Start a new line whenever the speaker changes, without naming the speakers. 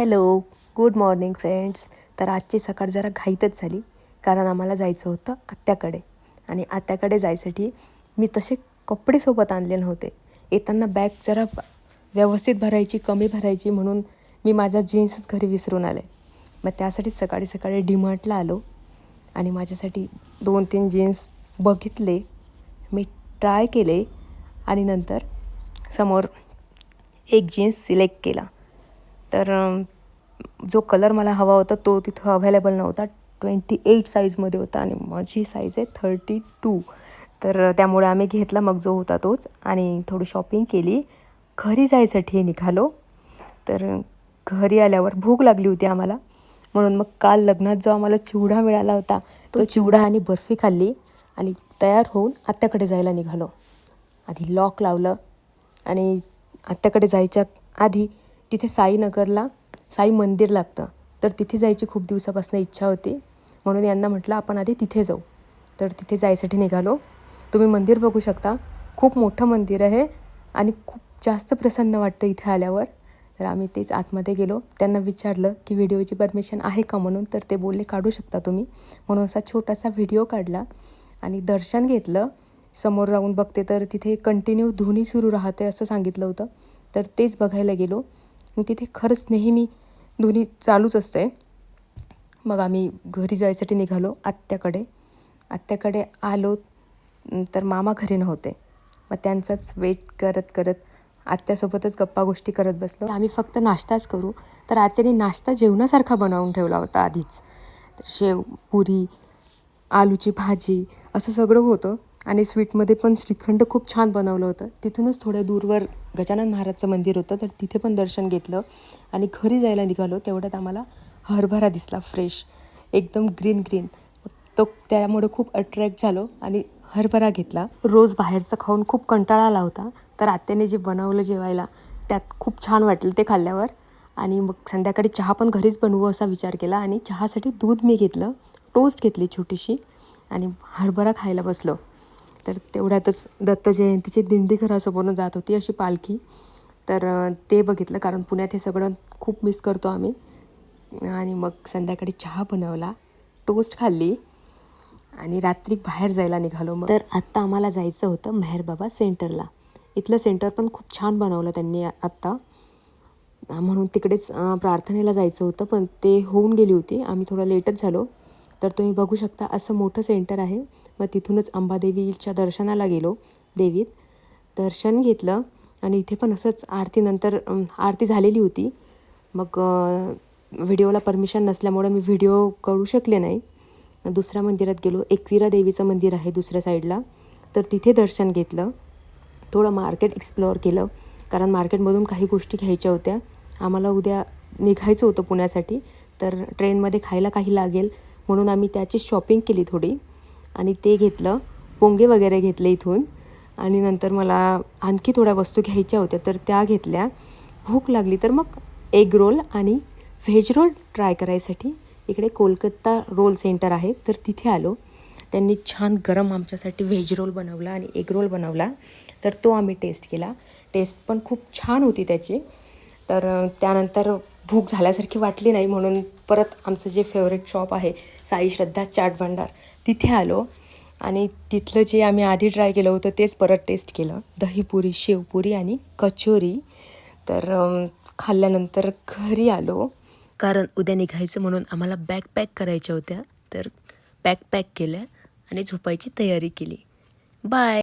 Hello good morning friends. तर आजची सकाळ जरा घाईतच झाली कारण आम्हाला जायचं होतं आत्याकडे. आणि आत्याकडे जायसाठी मी तसे कपडे सोबत आणले नव्हते. येताना बॅग जरा व्यवस्थित भरायची कमी भरायची म्हणून मी माझा जीन्सच घरी विसरून आले. मग त्यासाठी सकाळी सकाळी डिमार्टला आलो आणि माझ्यासाठी दोन तीन जीन्स बघितले. मी ट्राय केले आणि नंतर समोर एक जीन्स सिलेक्ट केला. तर जो कलर मला हवा होता तो तिथं अवेलेबल नव्हता. ट्वेंटी एट साईजमध्ये होता आणि माझी साईज आहे थर्टी टू तर त्यामुळे आम्ही घेतला मग जो होता तोच आणि थोडी शॉपिंग केली. घरी जायसाठी निघालो. तर घरी आल्यावर भूक लागली होती आम्हाला. म्हणून मग काल लग्नात जो आम्हाला चिवडा मिळाला होता तो चिवडा आणि बर्फी खाल्ली आणि तयार होऊन आत्याकडे जायला निघालो. आधी लॉक लावलं आणि आत्याकडे जायच्या आधी तिथे साईनगरला साई मंदिर लागतं. तर तिथे जायची खूप दिवसापासून इच्छा होती. म्हणून यांना म्हटलं आपण आधी तिथे जाऊ. तर तिथे जायसाठी निघालो. तुम्ही मंदिर बघू शकता. खूप मोठं मंदिर आहे आणि खूप जास्त प्रसन्न वाटतं इथे आल्यावर. तर आम्ही तेच आतमध्ये गेलो. त्यांना विचारलं की व्हिडिओची परमिशन आहे का म्हणून? तर ते बोलले काढू शकता तुम्ही. म्हणून असा छोटासा व्हिडिओ काढला आणि दर्शन घेतलं. समोर जाऊन बघते तर तिथे कंटिन्यू धुनी सुरू राहते असं सांगितलं होतं. तर तेच बघायला गेलो. आणि तिथे खरंच नेहमी धुनी चालूच असते मग आम्ही घरी जायसाठी निघालो आत्याकडे. आत्याकडे आलो तर मामा घरी नव्हते. मग त्यांचाच वेट करत करत आत्यासोबतच गप्पा गोष्टी करत बसलो. आम्ही फक्त नाश्ताच करू. तर आत्याने नाश्ता जेवणासारखा बनवून ठेवला होता आधीच. तर शेव पुरी आलूची भाजी असं सगळं होतं. आणि स्वीटमध्ये पण श्रीखंड खूप छान बनवलं होतं. तिथूनच थोड्या दूरवर गजानन महाराजचं मंदिर होतं तर तिथे पण दर्शन घेतलं आणि घरी जायला निघालो. तेवढ्यात आम्हाला हरभरा दिसला फ्रेश एकदम ग्रीन ग्रीन तो त्यामुळे खूप अट्रॅक्ट झालो आणि हरभरा घेतला. रोज बाहेरचं खाऊन खूप कंटाळा आला होता तर आत्याने जे बनवलं जेवायला त्यात खूप छान वाटलं ते खाल्ल्यावर. आणि मग संध्याकाळी चहा पण घरीच बनवू असा विचार केला आणि चहासाठी दूध मी घेतलं टोस्ट घेतली छोटीशी आणि हरभरा खायला बसलो. तर तेवढ्यातच दत्त जयंतीची दिंडी घरासमोरून जात होती अशी पालखी. तर ते बघितलं कारण पुण्यात हे सगळं खूप मिस करतो आम्ही. आणि मग संध्याकाळी चहा बनवला टोस्ट खाल्ली आणि रात्री बाहेर जायला निघालो मग. तर आत्ता आम्हाला जायचं होतं मेहरबाबा सेंटरला. इथलं सेंटर पण खूप छान बनवलं त्यांनी आत्ता. म्हणून तिकडेच प्रार्थनेला जायचं होतं पण ते होऊन गेली होती. आम्ही थोडं लेटच झालो. तर तुम्ही बघू शकता असं मोठं सेंटर आहे. मग तिथूनच अंबादेवीच्या दर्शनाला गेलो देवीत. दर्शन घेतलं आणि इथे पण असंच आरतीनंतर आरती झालेली होती. मग व्हिडिओला परमिशन नसल्यामुळं मी व्हिडिओ करू शकले नाही. दुसऱ्या मंदिरात गेलो. एकविरा देवीचं मंदिर आहे दुसऱ्या साईडला. तर तिथे दर्शन घेतलं. थोडं मार्केट एक्सप्लोअर केलं. कारण मार्केटमधून काही गोष्टी घ्यायच्या होत्या. आम्हाला उद्या निघायचं होतं पुण्यासाठी. तर ट्रेनमध्ये खायला काही लागेल. म्हणून आम्ही त्याची शॉपिंग केली थोडी. आणि ते घेतलं पोंगे वगैरे घेतले इथून. आणि नंतर मला आणखी थोड्या वस्तू घ्यायच्या होत्या तर त्या घेतल्या. भूक लागली तर मग एग रोल आणि व्हेज रोल ट्राय करायसाठी इकडे कोलकाता रोल सेंटर आहे तर तिथे आलो. त्यांनी छान गरम आमच्यासाठी व्हेज रोल बनवला आणि एग रोल बनवला. तर तो आम्ही टेस्ट केला. टेस्ट पण खूप छान होती त्याची. तर त्यानंतर भूक झाल्यासारखी वाटली नाही म्हणून परत आमचं जे फेवरेट शॉप आहे साई श्रद्धा चाट भांडार तिथे आलो. आणि तिथलं जे आम्ही आधी ट्राय केलं होतं तेच परत टेस्ट केलं. दहीपुरी शेवपुरी आणि कचोरी. तर खाल्ल्यानंतर घरी आलो. कारण उद्या निघायचं म्हणून आम्हाला बॅग पॅक करायच्या होत्या. तर बॅग पॅक केल्या आणि झोपायची तयारी केली. बाय